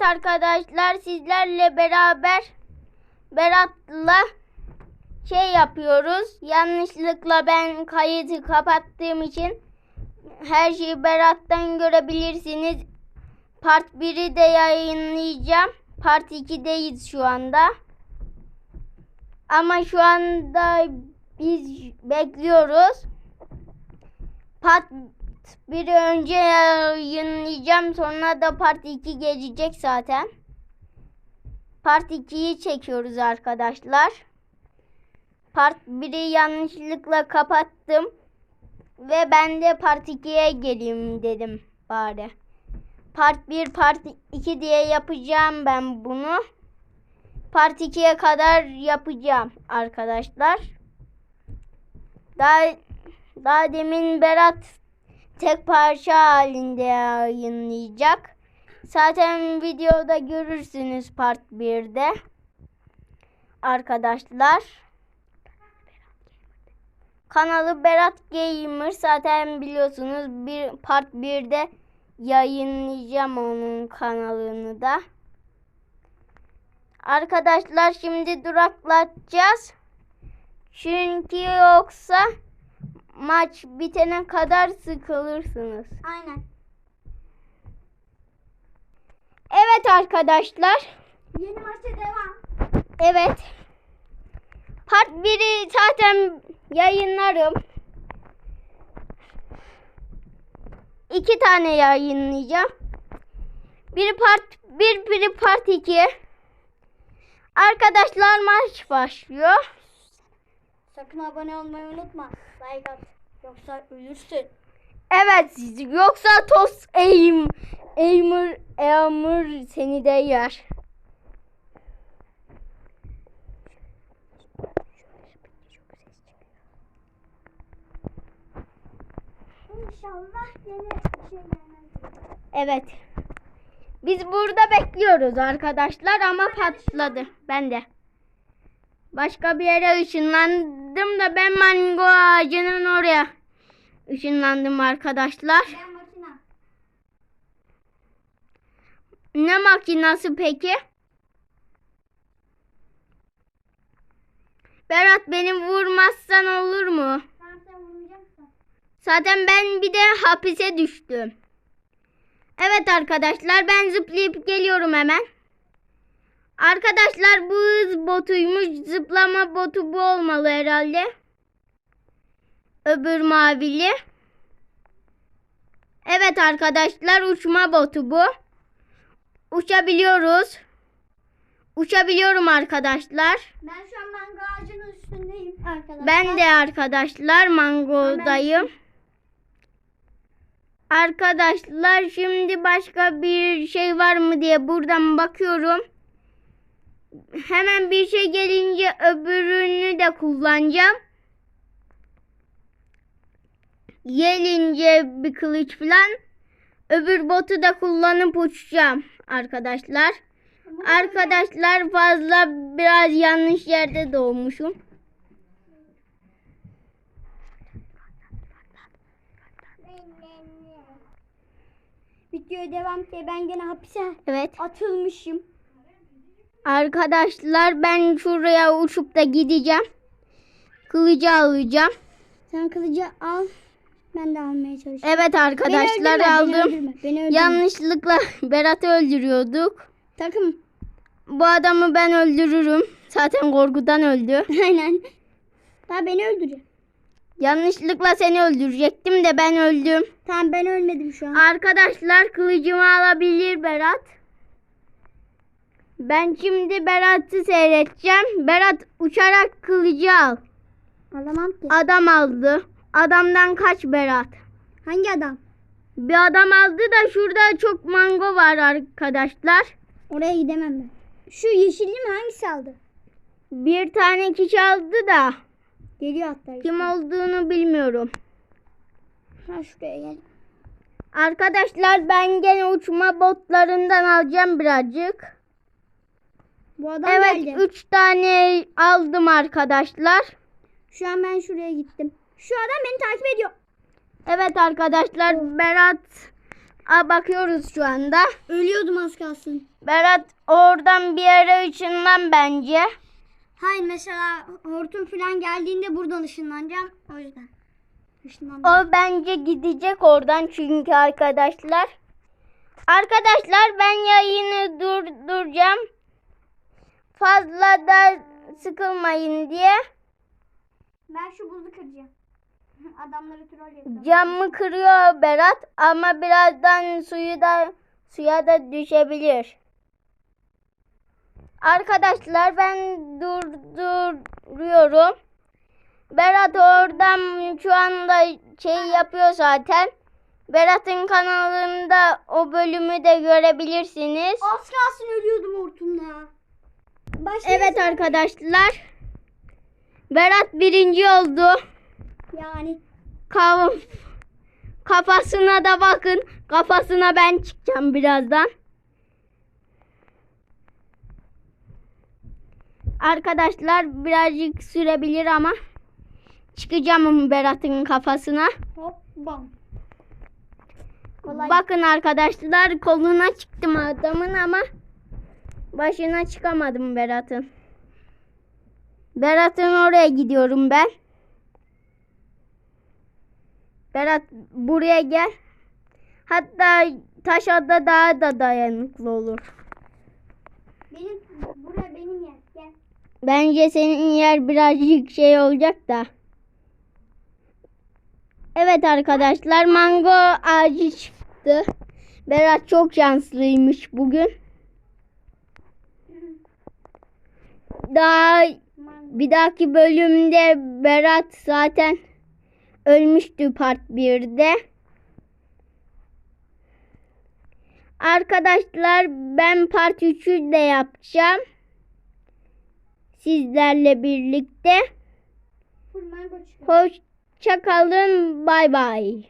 Evet arkadaşlar sizlerle beraber Berat'la şey yapıyoruz. Yanlışlıkla ben kayıtı kapattığım için her şeyi Berat'tan görebilirsiniz. Part 1'i de yayınlayacağım. Part 2'deyiz şu anda. Ama şu anda biz bekliyoruz. Part 1'i önce yayınlayacağım. Sonra da part 2 gelecek zaten. Part 2'yi çekiyoruz arkadaşlar. Part 1'i yanlışlıkla kapattım. Ve ben de part 2'ye geleyim dedim bari. Part 1, part 2 diye yapacağım ben bunu. Part 2'ye kadar yapacağım arkadaşlar. Daha daha demin Berat tek parça halinde yayınlayacak. Zaten videoda görürsünüz part 1'de. Arkadaşlar. Kanalı Berat Gamer zaten biliyorsunuz bir part 1'de yayınlayacağım onun kanalını da. Arkadaşlar şimdi duraklatacağız. Çünkü yoksa maç bitene kadar sıkılırsınız. Aynen. Evet arkadaşlar. Yeni maça devam. Evet. Part 1'i zaten yayınlarım. İki tane yayınlayacağım. Biri part 1, biri part 2. Arkadaşlar maç başlıyor. Sakın abone olmayı unutma. Like at. Yoksa ölürsün. Evet yoksa Tos Aim Aimer Aimer seni de yer. İnşallah yeni bir şey gelmez. Evet. Biz burada bekliyoruz arkadaşlar ama patladı. Ben de. Başka bir yere ışınlandım da ben mango ağacının oraya ışınlandım arkadaşlar. Makina. Ne makinası peki? Berat beni vurmazsan olur mu? Zaten ben bir de hapise düştüm. Evet arkadaşlar ben zıplayıp geliyorum hemen. Arkadaşlar bu hız botuymuş. Zıplama botu bu olmalı herhalde. Öbür mavili. Evet arkadaşlar uçma botu bu. Uçabiliyoruz. Uçabiliyorum arkadaşlar. Ben şu an mango ağacının üstündeyim arkadaşlar. Ben de arkadaşlar mangodayım. Arkadaşlar şimdi başka bir şey var mı diye buradan bakıyorum. Hemen bir şey gelince öbürünü de kullanacağım. Gelince bir kılıç falan. Öbür botu da kullanıp uçacağım arkadaşlar. Arkadaşlar fazla biraz yanlış yerde doğmuşum. Videoya devam ki ben gene hapise Evet. atılmışım. Arkadaşlar ben şuraya uçup da gideceğim. Kılıcı alacağım. Sen kılıcı al. Ben de almaya çalışıyorum. Evet arkadaşlar beni öldürme, aldım. Beni öldürme, beni öldürme. Yanlışlıkla Berat'ı öldürüyorduk. Takım. Bu adamı ben öldürürüm. Zaten korkudan öldü. Aynen. Daha beni öldürüyor. Yanlışlıkla seni öldürecektim de ben öldüm. Tamam ben ölmedim şu an. Arkadaşlar kılıcımı alabilir Berat. Ben şimdi Berat'ı seyredeceğim. Berat uçarak kılıcı al. Alamam ki. Adam aldı. Adamdan kaç Berat? Hangi adam? Bir adam aldı da şurada çok mango var arkadaşlar. Oraya gidemem ben. Şu yeşilli mi hangisi aldı? Bir tane kişi aldı da Geliyor hatta. kim olduğunu bilmiyorum. Ha şuraya gel. Arkadaşlar ben gene uçma botlarından alacağım birazcık. Bu adam Evet geldi. 3 tane aldım arkadaşlar. Şu an ben şuraya gittim. Şu adam beni takip ediyor. Evet arkadaşlar Berat Aa, bakıyoruz şu anda. Ölüyordum az kalsın. Berat oradan bir yere ışınlan bence. Hayır mesela hortum falan geldiğinde buradan ışınlanacağım. O yüzden. O bence gidecek oradan çünkü arkadaşlar. Arkadaşlar ben yayını durduracağım. Fazla da sıkılmayın diye. Ben şu buzu kıracağım. Adamları troll. Camı kırıyor Berat ama birazdan suyu da suya da düşebilir. Arkadaşlar ben durduruyorum. Berat oradan şu anda şey yapıyor zaten. Berat'ın kanalında o bölümü de görebilirsiniz. Az kalsın ölüyordum hortumla. Başka Evet arkadaşlar. Berat birinci oldu. Yani Kav kafasına da bakın. Kafasına ben çıkacağım birazdan. Arkadaşlar birazcık sürebilir ama çıkacağım Berat'ın kafasına. hop bam. Kolay. Bakın arkadaşlar koluna çıktım adamın ama başına çıkamadım Berat'ın. Berat'ın oraya gidiyorum ben. Berat buraya gel. Hatta taş ada daha da dayanıklı olur. Benim buraya benim yer. Gel. Bence senin yer birazcık şey olacak da. Evet arkadaşlar mango ağacı çıktı. Berat çok şanslıymış bugün. Daha bir dahaki bölümde Berat zaten ölmüştü part 1'de. Arkadaşlar ben part 3'ü de yapacağım. Sizlerle birlikte. Hoşça kalın. Bay bay.